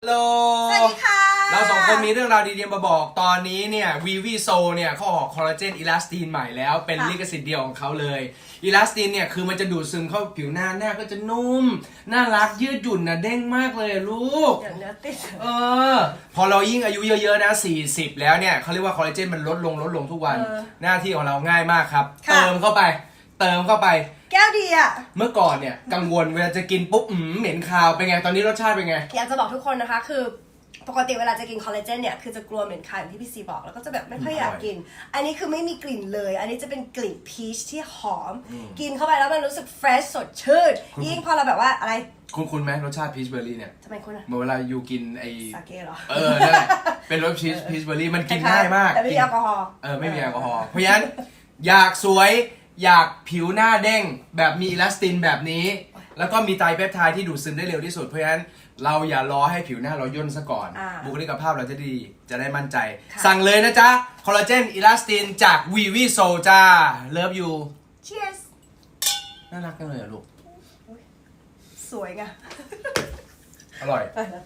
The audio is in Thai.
ฮัลโหลสวัสดีค่ะ เราสองคนมีเรื่องราวดีๆมาบอก ตอนนี้เนี่ยวีวีโซเนี่ยเขาออกคอลลาเจนอิลาสตินใหม่แล้ว เป็นค่ะลิขสิทธิ์เดียวของเขาเลยอิลาสตินเนี่ยคือมันจะดูดซึมเข้าผิวหน้าหน้าก็จะนุ่ม น่ารักยืดหยุ่นนะเด้งมากเลยอะลูก เดี๋ยวเนื้อติด เออ พอเรายิ่งอายุเยอะๆนะ 40 แล้วเนี่ยเขาเรียกว่าคอลลาเจนมันลดลงลดลงทุกวัน เออหน้าที่ของเราง่ายมากครับ ค่ะ เติมเข้าไป เติมเข้าไปแก้วดีอะ เมื่อก่อนเนี่ยกังวลเวลาจะกินปุ๊บอืมเหม็นคาวเป็นไง ตอนนี้รสชาติเป็นไง อยากจะบอกทุกคนนะคะ คือปกติเวลาจะกินคอลลาเจนเนี่ยคือจะกลัวเหม็นคายอย่างที่พี่ซีบอกแล้วก็จะแบบไม่ค่อยอยากกิน อันนี้คือไม่มีกลิ่นเลย อันนี้จะเป็นกลิ่นพีชที่หอม กินเข้าไปแล้วมันรู้สึกเฟรชสดชื่นยิ่งพอเราแบบว่าอะไรคุณคุณไหมรสชาติพีชเบอร์รี่เนี่ยทำไมคุณอะเมื่อเวลาอยู่กินไอสาเกเหรอเออนั่นแหละเป็นรสพีชพีชเบอร์รี่มันกินง่ายมากแต่ไม่มีแอลกอฮอล์เออไม่มีแอลกอฮอล์เพราะฉะนั้นอยากสวย อยากผิวหน้าเด้งแบบมีอิลาสตินแบบนี้ แล้วก็มีไตรเปปไทด์ที่ดูดซึมได้เร็วที่สุดเพราะฉะนั้นเราอย่ารอให้ผิวหน้าเราย่นซะก่อน อ่าบุคลิกภาพเราจะดีจะได้มั่นใจ ค่ะ สั่งเลยนะจ๊ะ คอลลาเจนอิลาสตินจากวีวีโซจ้าเลิฟยู cheers น่ารักจังเลยอะลูก สวยไง อร่อย ไปแล้ว